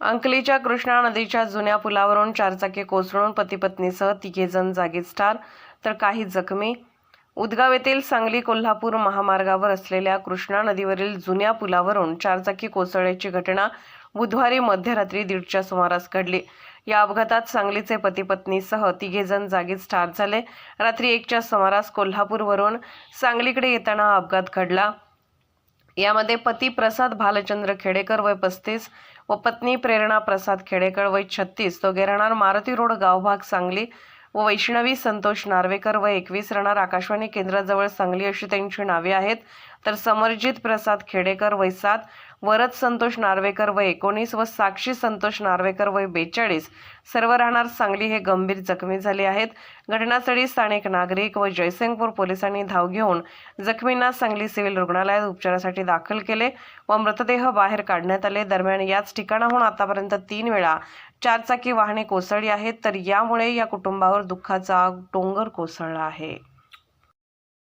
अंकलीच्या कृष्णा नदीच्या जुन्या पुलावरून चारचाकी कोसळून पती पत्नीसह तिघे जण जागीच ठार तर काही जखमी उदगाव येथील सांगली कोल्हापूर महामार्गावर असलेल्या कृष्णा नदीवरील जुन्या पुलावरून चारचाकी कोसळल्याची घटना बुधवारी मध्यरात्री दीडच्या सुमारास घडली. या अपघातात सांगलीचे पती पत्नीसह तिघे जण जागीच ठार झाले. रात्री एकच्या सुमारास कोल्हापूरवरून सांगलीकडे येताना हा अपघात घडला. यामध्ये पती प्रसाद भालचंद्र खेडेकर वय पस्तीस व पत्नी प्रेरणा प्रसाद खेडेकर वय छत्तीस तो राहणार मारुती रोड गावभाग सांगली. व वैष्णवी संतोष नार्वेकर वय एकवीस रणार आकाशवाणी केंद्राजवळ सांगली अशी त्यांची नावे आहेत. तर समरजित प्रसाद खेडेकर वय सात वरद संतोष नार्वेकर वय एकोणीस व साक्षी संतोष नार्वेकर वय बेचाळीस सर्व राहणार सांगली हे गंभीर जखमी झाले आहेत. घटनास्थळी स्थानिक नागरिक व जयसिंगपूर पोलिसांनी धाव घेऊन जखमींना सांगली सिव्हिल रुग्णालयात उपचारासाठी दाखल केले व मृतदेह बाहेर काढण्यात आले. दरम्यान याच ठिकाणाहून आतापर्यंत तीन वेळा चारचाकी वाहने कोसळली आहेत तर यामुळे या कुटुंबावर दुःखाचा डोंगर कोसळला आहे.